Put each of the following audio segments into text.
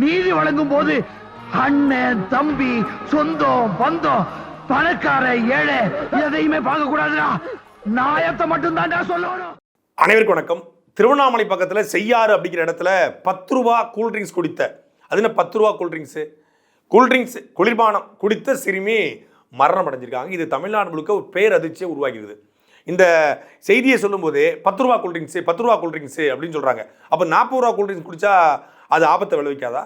நீதி வழங்கும் போது அண்ணன் தம்பி சொந்தம் பந்தம் பணக்கார ஏழை எதையுமே பார்க்க கூடாதுடா நாயத்தை மட்டும் சொல்லணும். அனைவருக்கும் வணக்கம். திருவண்ணாமலை பக்கத்தில் செய்யாறு அப்படிங்கிற இடத்துல பத்து ரூபா கூல்ட்ரிங்க்ஸ் குடித்த. அது என்ன பத்து ரூபா கூல்ட்ரிங்க்ஸு கூல்ட்ரிங்க்ஸ் குளிர்பானம் குடித்த சிறுமி மரணம் அடைஞ்சிருக்காங்க. இது தமிழ்நாடு முழுக்க ஒரு பேரதிர்ச்சியை உருவாகிறது இந்த செய்தியை சொல்லும்போது பத்து ரூபா கூல்ட்ரிங்க்ஸு பத்து ரூபா கூல்ட்ரிங்க்ஸு அப்படின்னு சொல்கிறாங்க அப்போ நாற்பது ரூபா கூல்ட்ரிங்க்ஸ் குடிச்சா அது ஆபத்தை விளைவிக்காதா?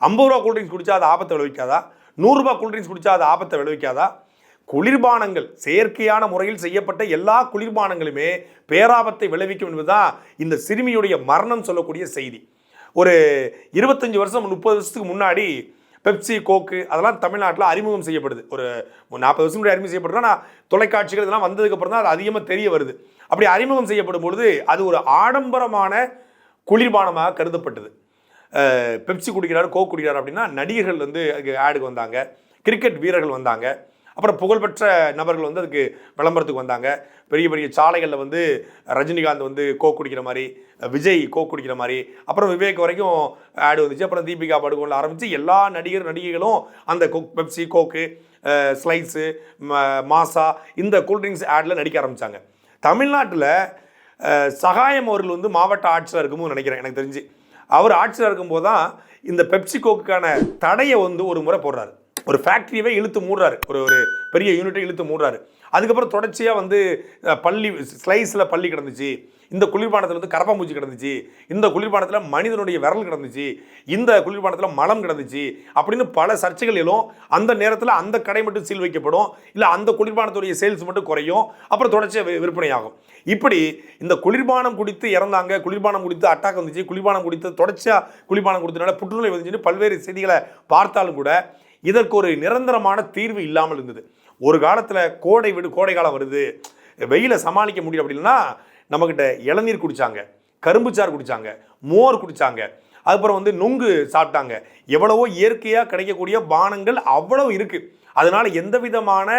ஐம்பது ரூபா கூல்ட்ரிங்க்ஸ் குடிச்சா அது ஆபத்தை விளைவிக்காதா? நூறுரூபா கூல்ட்ரிங்க்ஸ் குடிச்சா அது ஆபத்தை விளைவிக்காதா? குளிர்பானங்கள் செயற்கையான முறையில் செய்யப்பட்ட எல்லா குளிர்பானங்களுமே பேராபத்தை விளைவிக்கும் என்பதுதான் இந்த சிறுமியுடைய மரணம் சொல்லக்கூடிய செய்தி. ஒரு இருபத்தஞ்சி வருஷம் முப்பது வருஷத்துக்கு முன்னாடி பெப்சி கோக்கு அதெல்லாம் தமிழ்நாட்டில் அறிமுகம் செய்யப்படுது. ஒரு நாற்பது வருஷம் முன்னாடி அறிமுகம் செய்யப்படுதுன்னா தொலைக்காட்சிகள் இதெல்லாம் வந்ததுக்கப்புறம் தான் அது அதிகமாக தெரிய வருது. அப்படி அறிமுகம் செய்யப்படும் பொழுது அது ஒரு ஆடம்பரமான குளிர்பானமாக கருதப்பட்டது. பெப்சி குடிக்கிறார் கோக் குடிக்கிறார் அப்படின்னா நடிகர்கள் வந்து அதுக்கு ஆடுக்கு வந்தாங்க. கிரிக்கெட் வீரர்கள் வந்தாங்க. அப்புறம் புகழ்பெற்ற நபர்கள் வந்து அதுக்கு விளம்பரத்துக்கு வந்தாங்க. பெரிய பெரிய சாலைகளில் வந்து ரஜினிகாந்த் வந்து கோக் குடிக்கிற மாதிரி விஜய் கோக் குடிக்கிற மாதிரி அப்புறம் விவேக் வரைக்கும் ஆடு வந்துச்சு. அப்புறம் தீபிகா படுகோனில் ஆரம்பித்து எல்லா நடிகர் நடிகைகளும் அந்த கோக் பெப்சி கோக்கு ஸ்லைஸு மாசா இந்த கூல்ட்ரிங்க்ஸ் ஆடில் நடிக்க ஆரம்பித்தாங்க தமிழ்நாட்டில் சகாயம் அவர்கள் வந்து மாவட்ட ஆட்சியர் இருக்கும்போது நினைக்கிறேன் எனக்கு தெரிஞ்சு. அவர் ஆட்சியில் இருக்கும்போது தான் இந்த பெப்சிகோக்குக்கான தடையை வந்து ஒரு முறை போடுறாரு. ஒரு ஃபேக்ட்ரியவே இழுத்து மூடுறாரு. ஒரு ஒரு பெரிய யூனிட்டை இழுத்து மூடுறாரு. அதுக்கப்புறம் தொடர்ச்சியாக வந்து பள்ளி ஸ்லைஸில் பள்ளி கிடந்துச்சு. இந்த குளிர்பானத்தில் வந்து கரப்பாம்பூச்சி கிடந்துச்சு. இந்த குளிர்பானத்தில் மனிதனுடைய விரல் கிடந்துச்சு. இந்த குளிர்பானத்தில் மலம் கிடந்துச்சு. அப்படின்னு பல சர்ச்சைகள் எழும் அந்த நேரத்தில் அந்த கடை மட்டும் சீல் வைக்கப்படும். இல்லை அந்த குளிர்பானத்துடைய சேல்ஸ் மட்டும் குறையும். அப்புறம் தொடர்ச்சியாக விற்பனையாகும். இப்படி இந்த குளிர்பானம் குடித்து இறந்தாங்க. குளிர்பானம் குடித்து அட்டாக் வந்துச்சு. குளிர்பானம் குடித்து தொடர்ச்சியாக குளிர்பானம் கொடுத்தனால புற்றுநோய் வந்துச்சுன்னு பல்வேறு செய்திகளை பார்த்தாலும் கூட இதற்கு ஒரு நிரந்தரமான தீர்வு இல்லாமல் இருந்தது. ஒரு காலத்தில் கோடை விடு கோடை காலம் வருது. வெயிலை சமாளிக்க முடியும் அப்படின்னா நம்மக்கிட்ட இளநீர் குடித்தாங்க கரும்புச்சாறு குடித்தாங்க மோர் குடித்தாங்க அதுக்கப்புறம் வந்து நுங்கு சாப்பிட்டாங்க. எவ்வளவோ இயற்கையாக கிடைக்கக்கூடிய பானங்கள் அவ்வளவு இருக்குது அதனால் எந்த விதமான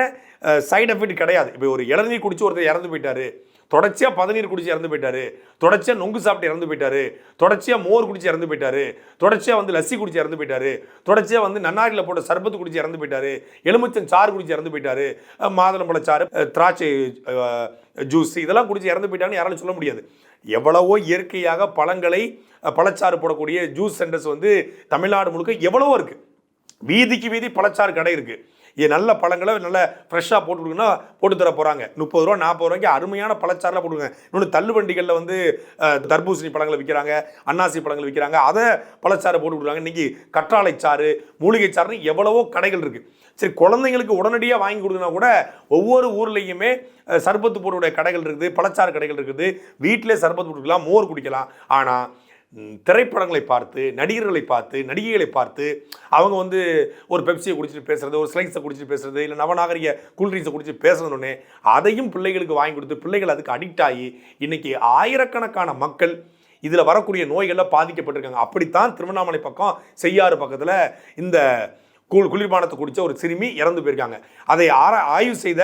சைடு எஃபெக்ட் கிடையாது. இப்போ ஒரு இளநீர் குடிச்சு ஒருத்தர் இறந்து போயிட்டாரு தொடர்ச்சியாக பதநீர் குடிச்சு இறந்து போயிட்டாரு தொடர்ச்சியாக நொங்கு சாப்பிட்டு இறந்து போயிட்டாரு தொடர்ச்சியாக மோர் குடிச்சு இறந்து போயிட்டாரு தொடர்ச்சியாக வந்து லஸ்ஸி குடிச்சு இறந்து போயிட்டாரு தொடர்ச்சியாக வந்து நன்னாரியில் போட்ட சர்பத்து குடிச்சு இறந்து போயிட்டாரு எலுமிச்சன் சாறு குடிச்சு இறந்து போயிட்டாரு மாதுளம்பழ சாறு திராட்சை ஜூஸ் இதெல்லாம் குடிச்சு இறந்து போயிட்டான்னு யாராலும் சொல்ல முடியாது. எவ்வளவோ இயற்கையாக பழங்களை பழச்சாறு போடக்கூடிய ஜூஸ் சென்டர்ஸ் வந்து தமிழ்நாடு முழுக்க எவ்வளவோ இருக்குது வீதிக்கு வீதி பழச்சாறு கடை இருக்குது நல்ல பழங்களை நல்ல ஃப்ரெஷ்ஷாக போட்டு கொடுங்கன்னா போட்டு தர போகிறாங்க முப்பது ரூபா நாற்பது ரூபாய்க்கு அருமையான பழச்சாறுலாம் போட்டுருங்க இன்னொன்று தள்ளு வண்டிகளில் வந்து தர்பூசணி பழங்களை விற்கிறாங்க அன்னாசி பழங்கள் விற்கிறாங்க அதை பழச்சாறு போட்டு கொடுக்குறாங்க இன்னைக்கு கற்றாழை சாறு மூலிகை சாறுன்னு எவ்வளவோ கடைகள் இருக்குது சரி குழந்தைங்களுக்கு உடனடியாக வாங்கி கொடுக்கணும் கூட ஒவ்வொரு ஊர்லேயுமே சர்பத்து போடக்கூடிய கடைகள் இருக்குது பழச்சாறு கடைகள் இருக்குது. வீட்டிலே சர்பத்து போட்டுக்கலாம் மோர் குடிக்கலாம். ஆனால் திரைப்படங்களை பார்த்து நடிகர்களை பார்த்து நடிகைகளை பார்த்து அவங்க வந்து ஒரு பெப்சியை குடிச்சிட்டு பேசுறது ஒரு ஸ்லைஸை குடிச்சிட்டு பேசுறது இல்லை நவநாகரிக கூல்ட்ரிங்ஸை குடிச்சிட்டு பேசுறதுன்னு அதையும் பிள்ளைகளுக்கு வாங்கி கொடுத்து பிள்ளைகள் அதுக்கு அடிக்ட் ஆகி இன்னைக்கு ஆயிரக்கணக்கான மக்கள் இதில் வரக்கூடிய நோய்களில் பாதிக்கப்பட்டிருக்காங்க. அப்படித்தான் திருவண்ணாமலை பக்கம் செய்யாறு பக்கத்தில் இந்த குள் குளிர்பானத்தை குடித்த ஒரு சிறுமி இறந்து போயிருக்காங்க. அதை ஆர ஆய்வு செய்த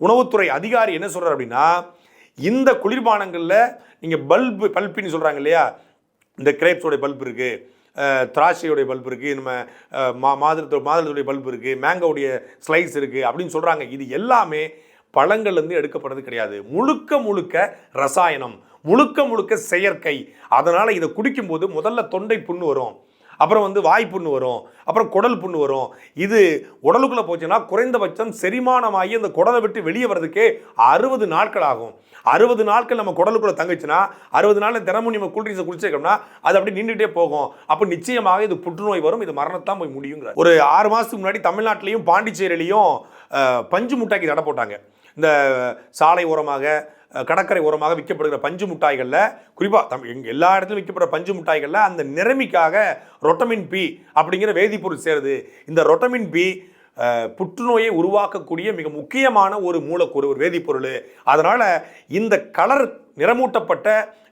உணவுத்துறை அதிகாரி என்ன சொல்கிறார் அப்படின்னா இந்த குளிர்பானங்களில் நீங்கள் பல்பு பல்பின்னு சொல்கிறாங்க இல்லையா இந்த கிரேப்ஸோடைய பல்ப் இருக்குது திராட்சையுடைய பல்ப் இருக்குது நம்ம மா மாதுளத்தோ மாதுளத்துடைய பல்ப் இருக்குது மேங்கோடைய ஸ்லைஸ் இருக்குது அப்படின்னு சொல்கிறாங்க இது எல்லாமே பழங்கள்லேருந்து எடுக்கப்படுறது கிடையாது. முழுக்க முழுக்க ரசாயனம் முழுக்க முழுக்க செயற்கை. அதனால் இதை குடிக்கும்போது முதல்ல தொண்டை புண்ணு வரும். அப்புறம் வந்து வாய் புண்ணு வரும் அப்புறம் குடல் புண்ணு வரும். இது உடலுக்குள்ளே போச்சுன்னா குறைந்தபட்சம் செரிமானமாகி அந்த குடலை விட்டு வெளியே வர்றதுக்கே அறுபது நாட்கள் ஆகும். அறுபது நாட்கள் நம்ம குடலுக்குள்ளே தங்குச்சுன்னா அறுபது நாள் தினமும் நம்ம கூல்ட்ரிங்ஸை குடிச்சிருக்கோம்னா அது அப்படி நின்றுட்டே போகும். அப்போ நிச்சயமாக இது புற்றுநோய் வரும் இது மரணத்தான் போய் முடியுங்கிற ஒரு ஆறு மாதத்துக்கு முன்னாடி தமிழ்நாட்டிலையும் பாண்டிச்சேரியிலையும் பஞ்சு முட்டாக்கி தடை போட்டாங்க. இந்த சாலை ஓரமாக கடற்கரை ஓரமாக விற்கப்படுகிற பஞ்சு மிட்டாய்களில் குறிப்பாக தம் எங்க எல்லா இடத்துலையும் விற்கப்படுற பஞ்சு மிட்டாய்களில் அந்த நிறமிக்காக ரொட்டமின் பி அப்படிங்கிற வேதிப்பொருள் சேருது. இந்த ரொட்டமின் பி புற்றுநோயை உருவாக்கக்கூடிய மிக முக்கியமான ஒரு மூலக்கூறு ஒரு வேதிப்பொருள். அதனால் இந்த கலர் நிறமூட்டப்பட்ட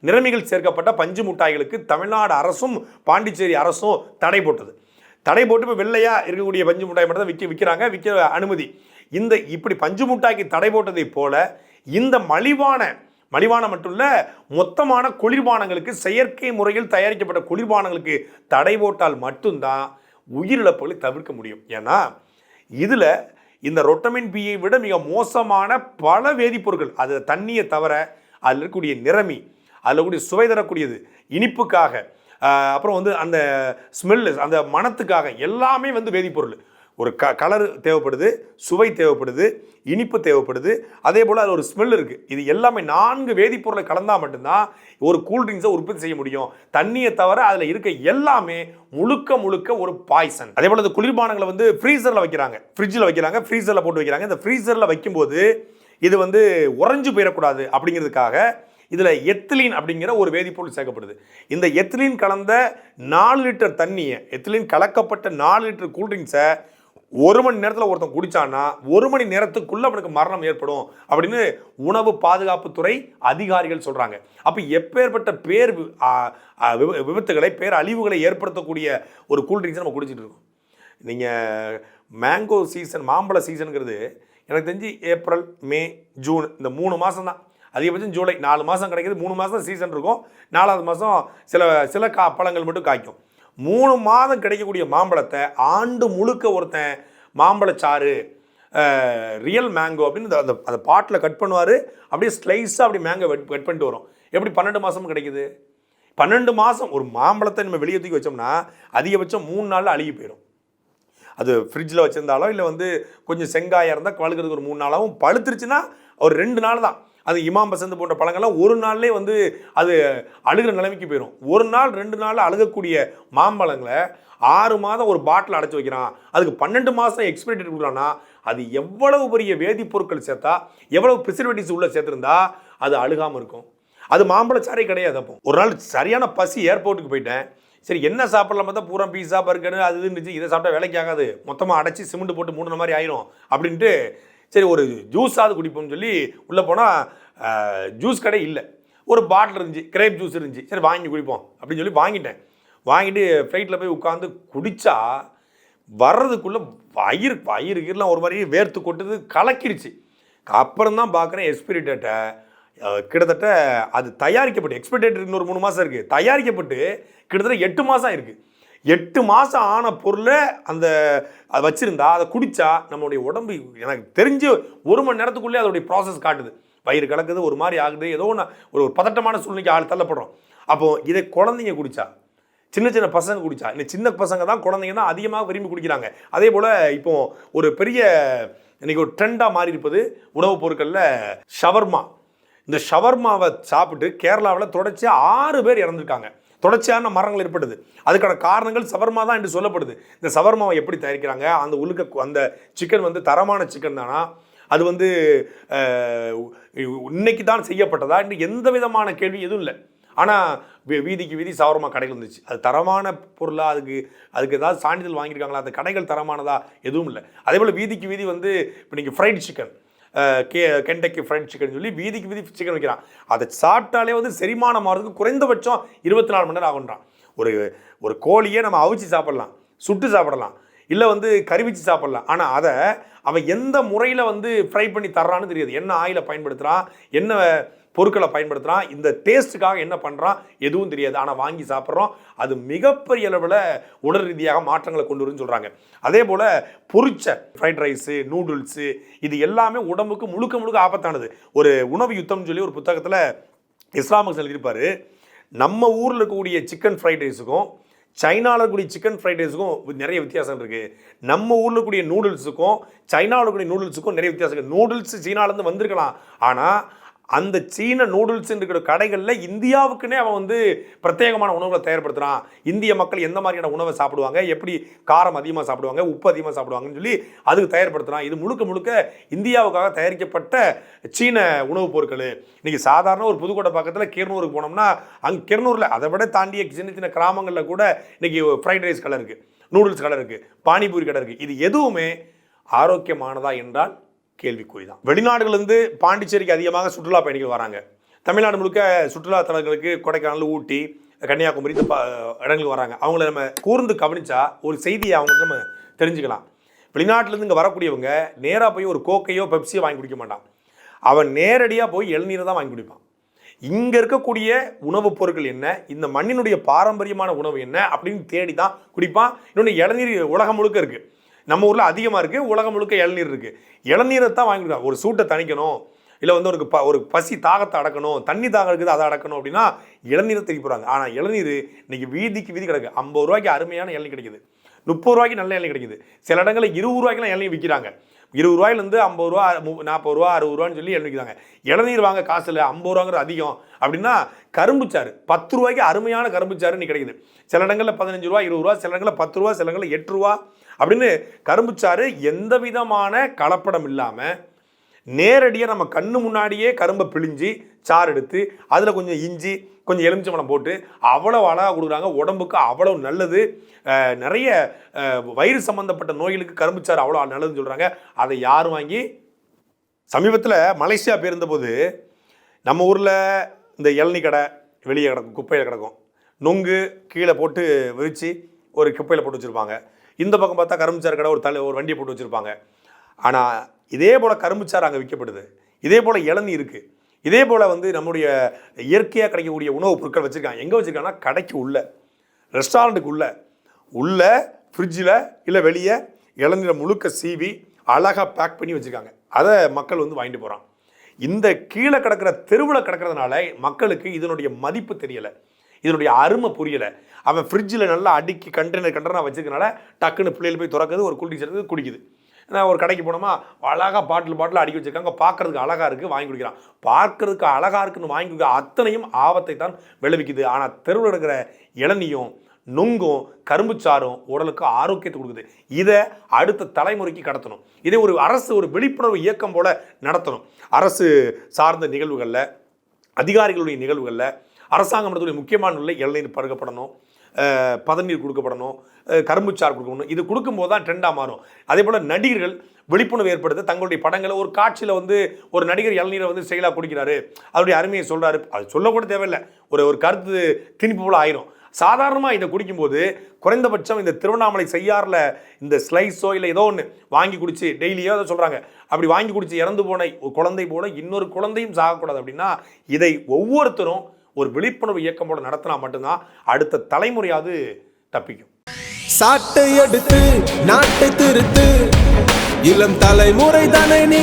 நிறமிகள் சேர்க்கப்பட்ட பஞ்சு மிட்டாய்களுக்கு தமிழ்நாடு அரசும் பாண்டிச்சேரி அரசும் தடை போட்டது. தடை போட்டு இப்போ வெள்ளையாக இருக்கக்கூடிய பஞ்சு மிட்டாய் மட்டும் தான் விற்க விற்கிறாங்க விற்க அனுமதி. இந்த இப்படி பஞ்சு மிட்டாய்க்கு தடை போட்டதை போல இந்த மலிவான மலிவான மட்டும் இல்லை மொத்தமான குளிர்பானங்களுக்கு செயற்கை முறையில் தயாரிக்கப்பட்ட குளிர்பானங்களுக்கு தடை போட்டால் மட்டும்தான் உயிரிழப்புகளை தவிர்க்க முடியும். ஏன்னா இதில் இந்த ரொட்டமின் பியை விட மிக மோசமான பல வேதிப்பொருட்கள் அது தண்ணியை தவிர அதில் இருக்கக்கூடிய நிறமி அதில் கூடிய சுவை தரக்கூடியது இனிப்புக்காக அப்புறம் வந்து அந்த ஸ்மெல்லு அந்த மணத்துக்காக எல்லாமே வந்து வேதிப்பொருள். ஒரு க கலர் தேவைப்படுது சுவை தேவைப்படுது இனிப்பு தேவைப்படுது அதே போல் அதில் ஒரு ஸ்மெல் இருக்குது இது எல்லாமே நான்கு வேதிப்பொருளை கலந்தால் மட்டும்தான் ஒரு கூல்ட்ரிங்க்ஸை உற்பத்தி செய்ய முடியும். தண்ணியை தவிர அதில் இருக்க எல்லாமே முழுக்க முழுக்க ஒரு பாய்சன் அதே போல் இந்த குளிர்பானங்களை வந்து ஃப்ரீசரில் வைக்கிறாங்க. ஃப்ரிட்ஜில் வைக்கிறாங்க ஃப்ரீசரில் போட்டு வைக்கிறாங்க. இந்த ஃப்ரீசரில் வைக்கும்போது இது வந்து உறைஞ்சு போயிடக்கூடாது அப்படிங்கிறதுக்காக இதில் எத்திலின் அப்படிங்கிற ஒரு வேதிப்பொருள் சேர்க்கப்படுது. இந்த எத்திலின் கலந்த நாலு லிட்டர் தண்ணியை எத்திலின் கலக்கப்பட்ட நாலு லிட்டர் கூல்ட்ரிங்க்ஸை ஒரு மணி நேரத்தில் ஒருத்தன் குடிச்சான்னா ஒரு மணி நேரத்துக்குள்ளே அவனுக்கு மரணம் ஏற்படும் அப்படின்னு உணவு பாதுகாப்புத்துறை அதிகாரிகள் சொல்கிறாங்க அப்போ எப்பேற்பட்ட பேர் வி- விபத்துகளை பேர் அழிவுகளை ஏற்படுத்தக்கூடிய ஒரு கூல்ட்ரிங்க்ஸை நம்ம குடிச்சிட்டு இருக்கோம். நீங்கள் மேங்கோ சீசன் மாம்பழ சீசனுங்கிறது எனக்கு தெரிஞ்சு ஏப்ரல் மே ஜூன் இந்த மூணு மாதம் தான். அதிகபட்சம் ஜூலை நாலு மாதம் கிடைக்கிது மூணு மாதம் சீசன் இருக்கும். நாலாவது மாதம் சில சில கா பழங்கள் மட்டும் காய்க்கும். மூணு மாதம் கிடைக்கக்கூடிய மாம்பழத்தை ஆண்டு முழுக்க ஒருத்தன் மாம்பழச்சாறு ரியல் மேங்கோ அப்படின்னு அந்த அந்த பாட்டில் கட் பண்ணுவார். அப்படியே ஸ்லைஸாக அப்படி மேங்கோ கட் பண்ணிட்டு வரும். எப்படி பன்னெண்டு மாதமும் கிடைக்குது? பன்னெண்டு மாதம் ஒரு மாம்பழத்தை நம்ம வெளியே தூக்கி வச்சோம்னா அதிகபட்சம் மூணு நாளில் அழுகி போயிடும். அது ஃப்ரிட்ஜில் வச்சுருந்தாலோ இல்லை வந்து கொஞ்சம் செங்காயாக இருந்தால் வளர்க்குறதுக்கு ஒரு மூணு நாளாகவும் பழுத்துருச்சுன்னா ஒரு ரெண்டு நாள் தான். அது இமாம் பசந்து போன்ற பழங்கள்லாம் ஒரு நாள்லேயே வந்து அது அழுகிற நிலைமைக்கு போயிடும் ஒரு நாள் ரெண்டு நாள் அழுகக்கூடிய மாம்பழங்களை ஆறு மாதம் ஒரு பாட்டில் அடைச்சி வைக்கிறான். அதுக்கு பன்னெண்டு மாதம் எக்ஸ்பிரி டேட் கொடுக்குறான்னா அது எவ்வளவு பெரிய வேதிப்பொருட்கள் சேர்த்தா எவ்வளவு ப்ரிசர்வேட்டிவ்ஸ் உள்ள சேர்த்துருந்தா அது அழுகாமல் இருக்கும். அது மாம்பழச்சாரே கிடையாது அப்போ. ஒரு நாள் சரியான பசி ஏர்போர்ட்டுக்கு போயிட்டேன். சரி என்ன சாப்பிடலாம் பார்த்தா பூரா பீஸா பர்கர் அது இருந்துச்சு இதை சாப்பிட்டா வேலைக்கு ஆகாது. மொத்தமாக அடைச்சி சிமெண்ட் போட்டு மூணுன மாதிரி ஆயிரும். அப்படின்ட்டு சரி ஒரு ஜூஸாவது குடிப்போம்னு சொல்லி உள்ளே போனால் ஜூஸ் கடை இல்லை. ஒரு பாட்டில் இருந்துச்சு கிரேப் ஜூஸ் இருந்துச்சு. சரி வாங்கி குடிப்போம் அப்படின்னு சொல்லி வாங்கிட்டேன். வாங்கிட்டு ஃப்ளைட்டில் போய் உட்காந்து குடித்தா வர்றதுக்குள்ளே வயிறு வயிறு கீரெலாம் ஒரு மாதிரி வேர்த்து கொட்டுது கலக்கிடுச்சு. அப்புறம் தான் பார்க்குறேன் எக்ஸ்பிரிட்டேட்டை கிட்டத்தட்ட அது தயாரிக்கப்பட்டு எக்ஸ்பிரிட்டேட் இன்னொரு மூணு மாதம் இருக்குது தயாரிக்கப்பட்டு கிட்டத்தட்ட எட்டு மாதம் இருக்குது எட்டு மாதம் ஆன பொருளை அந்த அதை வச்சுருந்தா அதை குடித்தா நம்மளுடைய உடம்பு எனக்கு தெரிஞ்சு ஒரு மணி நேரத்துக்குள்ளே அதோடைய ப்ராசஸ் காட்டுது. வயிறு கலக்குது ஒரு மாதிரி ஆகுது ஏதோ ஒன்று ஒரு ஒரு பதட்டமான சூழ்நிலைக்கு ஆள் தள்ளப்படுறோம். அப்போது இதை குழந்தைங்க குடித்தா சின்ன சின்ன பசங்க குடித்தா இந்த சின்ன பசங்க தான் குழந்தைங்க தான் அதிகமாக விரும்பி குடிக்கிறாங்க. அதே போல் இப்போ ஒரு பெரிய இன்றைக்கி ஒரு ட்ரெண்டாக மாறி இருப்பது உணவுப் பொருட்களில் ஷவர்மா. இந்த ஷவர்மாவை சாப்பிட்டு கேரளாவில் தொடர்ச்சியாக ஆறு பேர் இறந்துருக்காங்க. தொடர்ச்சியான மரங்கள் ஏற்படுது. அதுக்கான காரணங்கள் சவர்மா தான் என்று சொல்லப்படுது. இந்த சவர்மாவை எப்படி தயாரிக்கிறாங்க? அந்த உழுக்க அந்த சிக்கன் வந்து தரமான சிக்கன் தானா? அது வந்து இன்னைக்கு தான் செய்யப்பட்டதா? இன்னும் எந்த விதமான கேள்வி எதுவும் இல்லை. ஆனால் வீதிக்கு வீதி சவரமாக கடைகள் இருந்துச்சு. அது தரமான பொருளாக அதுக்கு அதுக்கு ஏதாவது சான்றிதழ் வாங்கியிருக்காங்களா? அந்த கடைகள் தரமானதா? எதுவும் இல்லை. அதே போல் வீதிக்கு வீதி வந்து இப்போ நீங்கள் fried chicken K Kentucky fried chicken சொல்லி வீதிக்கு வீதி சிக்கன் வைக்கிறான். அதை சாப்பிட்டாலே வந்து செரிமானம் ஆகிறதுக்கு குறைந்தபட்சம் இருபத்தி நாலு மணி நேரம் ஆகுன்றான் ஒரு ஒரு கோழியை நம்ம அவிச்சு சாப்பிடலாம் சுட்டு சாப்பிடலாம் இல்லை வந்து கருவிச்சு சாப்பிடலாம். ஆனால் அதை அவன் எந்த முறையில் வந்து ஃப்ரை பண்ணி தர்றான்னு தெரியாது. என்ன ஆயிலை பயன்படுத்துகிறான் என்ன பொருட்களை பயன்படுத்துகிறான் இந்த டேஸ்ட்டுக்காக என்ன பண்ணுறான் எதுவும் தெரியாது. ஆனால் வாங்கி சாப்பிட்றோம். அது மிகப்பெரிய அளவில் உடல் ரீதியாக மாற்றங்களை கொண்டு வரும்னு சொல்கிறாங்க அதே போல் பொரிச்ச ஃப்ரைட் ரைஸு நூடுல்ஸு இது எல்லாமே உடம்புக்கு முழுக்க முழுக்க ஆபத்தானது. ஒரு உணவு யுத்தம்னு சொல்லி ஒரு புத்தகத்தில் இஸ்லாமுக்கு எழுதியிருப்பாரு நம்ம ஊரில் இருக்கக்கூடிய சிக்கன் ஃப்ரைட் ரைஸுக்கும் சைனாவில் இருக்கக்கூடிய சிக்கன் ஃப்ரைட் ரைஸுக்கும் நிறைய வித்தியாசம் இருக்குது நம்ம ஊரில் இருக்கக்கூடிய நூடுல்ஸுக்கும் சைனாவில் இருக்கக்கூடிய நூடுல்ஸுக்கும் நிறைய வித்தியாசம் இருக்குது நூடுல்ஸ் சீனாலேருந்து வந்திருக்கலாம். ஆனால் அந்த சீன நூடுல்ஸ் இருக்கிற கடைகளில் இந்தியாவுக்குன்னே அவன் வந்து பிரத்யேகமான உணவுகளை தயார்படுத்துகிறான் இந்திய மக்கள் எந்த மாதிரியான உணவை சாப்பிடுவாங்க? எப்படி காரம் அதிகமாக சாப்பிடுவாங்க? உப்பு அதிகமாக சாப்பிடுவாங்கன்னு சொல்லி அதுக்கு தயார்படுத்துகிறான் இது முழுக்க முழுக்க இந்தியாவுக்காக தயாரிக்கப்பட்ட சீன உணவுப் பொருட்கள். இன்றைக்கி சாதாரண ஒரு புதுக்கோட்டை பக்கத்தில் கிருநூருக்கு போனோம்னா அங்கே கிருநூரில் அதை விட தாண்டிய சின்ன சின்ன கிராமங்களில் கூட இன்றைக்கி ஃப்ரைட் ரைஸ் கடை இருக்குது நூடுல்ஸ் கடை இருக்குது பானிபூரி கடை இருக்குது இது எதுவுமே ஆரோக்கியமானதா என்றால் கேள்விக்குறி தான் வெளிநாடுகளிலிருந்து பாண்டிச்சேரிக்கு அதிகமாக சுற்றுலா பயணிகள் வராங்க. தமிழ்நாடு முழுக்க சுற்றுலா தலங்களுக்கு கொடைக்கானல் ஊட்டி கன்னியாகுமரி இந்த ப- இடங்களுக்கு வராங்க. அவங்கள நம்ம கூர்ந்து கவனிச்சா ஒரு செய்தியை அவங்க நம்ம தெரிஞ்சுக்கலாம். வெளிநாட்டிலேருந்து இங்கே வரக்கூடியவங்க நேராக போய் ஒரு கோக்கையோ பெப்சியோ வாங்கி குடிக்க மாட்டான். அவன் நேரடியாக போய் இளநீரை தான் வாங்கி குடிப்பான். இங்கே இருக்கக்கூடிய உணவுப் பொருட்கள் என்ன? இந்த மண்ணினுடைய பாரம்பரியமான உணவு என்ன? அப்படின்னு தேடி தான் குடிப்பான். இன்னொன்று இளநீர் உலகம் முழுக்க இருக்குது நம்ம ஊரில் அதிகமாக இருக்குது உலகம் முழுக்க இளநீர் இருக்குது இளநீரை தான் வாங்கிடுவாங்க ஒரு சூட்டை தணிக்கணும் இல்லை வந்து ஒரு ப ஒரு பசி தாகத்தை அடக்கணும் தண்ணி தாகம் இருக்குது அதை அடக்கணும் அப்படின்னா இளநீரை தூக்கி போகிறாங்க ஆனால் இளநீர் இன்றைக்கி வீதிக்கு வீதி கிடக்கு. ஐம்பது ரூபாய்க்கு அருமையான இளநீர் கிடைக்குது. முப்பது ரூபாய்க்கு நல்ல இளநீர் கிடைக்குது. சில இடங்களில் இருபது ரூபாய்க்குலாம் இளநீர் விற்கிறாங்க இருபது ரூபாயிலேருந்து ஐம்பது ரூபா மு- நாற்பது ரூபா அறுபது ரூபான்னு சொல்லி இளநீர் விற்கிறாங்க இளநீர் வாங்க காசு இல்லை ஐம்பது ரூபாங்கிறது அதிகம். அப்படின்னா கரும்புச்சாறு பத்து ரூபாய்க்கு அருமையான கரும்புச்சாறு இன்னைக்கு கிடைக்குது. சில இடங்களில் பதினஞ்சு ரூபா இருபது ரூபா சில இடங்களில் பத்து ரூபா சில இடங்களில் எட்டு ரூபா அப்படின்னு கரும்புச்சாறு எந்த விதமான கலப்படம் இல்லாமல் நேரடியாக நம்ம கண்ணு முன்னாடியே கரும்பை பிழிஞ்சு சாறு எடுத்து அதில் கொஞ்சம் இஞ்சி கொஞ்சம் எலுமிச்சம்பழம் போட்டு அவ்வளோ அழகாக கொடுக்குறாங்க. உடம்புக்கு அவ்வளோ நல்லது. நிறைய வயிறு சம்மந்தப்பட்ட நோய்களுக்கு கரும்புச்சாறு அவ்வளோ நல்லதுன்னு சொல்கிறாங்க அதை யார் வாங்கி? சமீபத்தில் மலேசியா போயிருந்தபோது நம்ம ஊரில் இந்த இளநீ கடை வெளியே கிடக்கும் குப்பையில் கிடக்கும். நொங்கு கீழே போட்டு விரித்து ஒரு குப்பையில் போட்டு வச்சுருப்பாங்க. இந்த பக்கம் பார்த்தா கரும்புச்சாறு கடை ஒரு தலை ஒரு வண்டியை போட்டு வச்சுருப்பாங்க. ஆனால் இதே போல் கரும்புச்சாறு அங்கே விற்கப்படுது. இதே போல் இளநி இருக்குது இதே போல் வந்து நம்முடைய இயற்கையாக கிடைக்கக்கூடிய உணவுப் பொருட்கள் வச்சுருக்காங்க. எங்கே வச்சுருக்காங்கன்னா கடைக்கு உள்ளே ரெஸ்டாரண்ட்டுக்கு உள்ளே ஃப்ரிட்ஜில் இல்லை வெளியே இளநீரை முழுக்க சீவி அழகாக பேக் பண்ணி வச்சுருக்காங்க. அதை மக்கள் வந்து வாங்கிட்டு போகிறான் இந்த கீழே கிடக்கிற தெருவில் கிடக்கிறதுனால மக்களுக்கு இதனுடைய மதிப்பு தெரியலை. இதனுடைய அருமை புரியலை. அவன் ஃப்ரிட்ஜில் நல்லா அடுக்கி கண்டெய்னர் கண்டெய்னராக வச்சிருக்கனால டக்குன்னு பிள்ளைகள் போய் திறக்குது ஒரு குளிச்சு எடுத்து குடிக்குது. நான் ஒரு கடைக்கு போனோமா அழகாக பாட்டில் பாட்டில் அடிக்க வச்சிருக்காங்க. பார்க்கறதுக்கு அழகாக இருக்குது வாங்கி குடிக்கிறான். பார்க்கறதுக்கு அழகாக இருக்குன்னு வாங்கி கொடுக்க அத்தனையும் ஆபத்தை தான் விளைவிக்குது. ஆனால் தெருவில் இருக்கிற இளநியும் நுங்கும் கரும்புச்சாரும் உடலுக்கு ஆரோக்கியத்தை கொடுக்குது. இதை அடுத்த தலைமுறைக்கு கடத்தணும். இதை ஒரு அரசு ஒரு விழிப்புணர்வு இயக்கம் போல் நடத்தணும். அரசு சார்ந்த நிகழ்வுகளில் அதிகாரிகளுடைய நிகழ்வுகளில் அரசாங்கம் நடத்தக்கூடிய முக்கியமான நிலை இளநீர் பருகப்படணும் பதநீர் கொடுக்கப்படணும். கரும்புச்சார் கொடுக்கணும் இது கொடுக்கும்போது தான் ட்ரெண்டாக மாறும். அதே போல் நடிகர்கள் விழிப்புணர்வு ஏற்படுத்த தங்களுடைய படங்களை ஒரு காட்சியில் வந்து ஒரு நடிகர் இளநீரை வந்து செயலாக குடிக்கிறாரு. அவருடைய அருமையை சொல்கிறாரு அது சொல்லக்கூட தேவையில்லை. ஒரு ஒரு கருத்து திணிப்பு போல ஆயிரும். சாதாரணமாக இதை குடிக்கும்போது குறைந்தபட்சம் இந்த திருவண்ணாமலை செய்யாறில் இந்த ஸ்லைஸோ இல்லை ஏதோ ஒன்று வாங்கி குடிச்சு டெய்லியோ அதை சொல்கிறாங்க அப்படி வாங்கி குடிச்சு இறந்து போன ஒரு குழந்தை போல இன்னொரு குழந்தையும் சாகக்கூடாது அப்படின்னா இதை ஒவ்வொருத்தரும் ஒரு விழிப்புணர்வு இயக்கம் போல நடத்தினா மட்டும்தான் அடுத்த தலைமுறையாவது தப்பிக்கும். சாட்டை எடுத்து நாட்டை திருத்து. இளம் தலைமுறை தானே நீ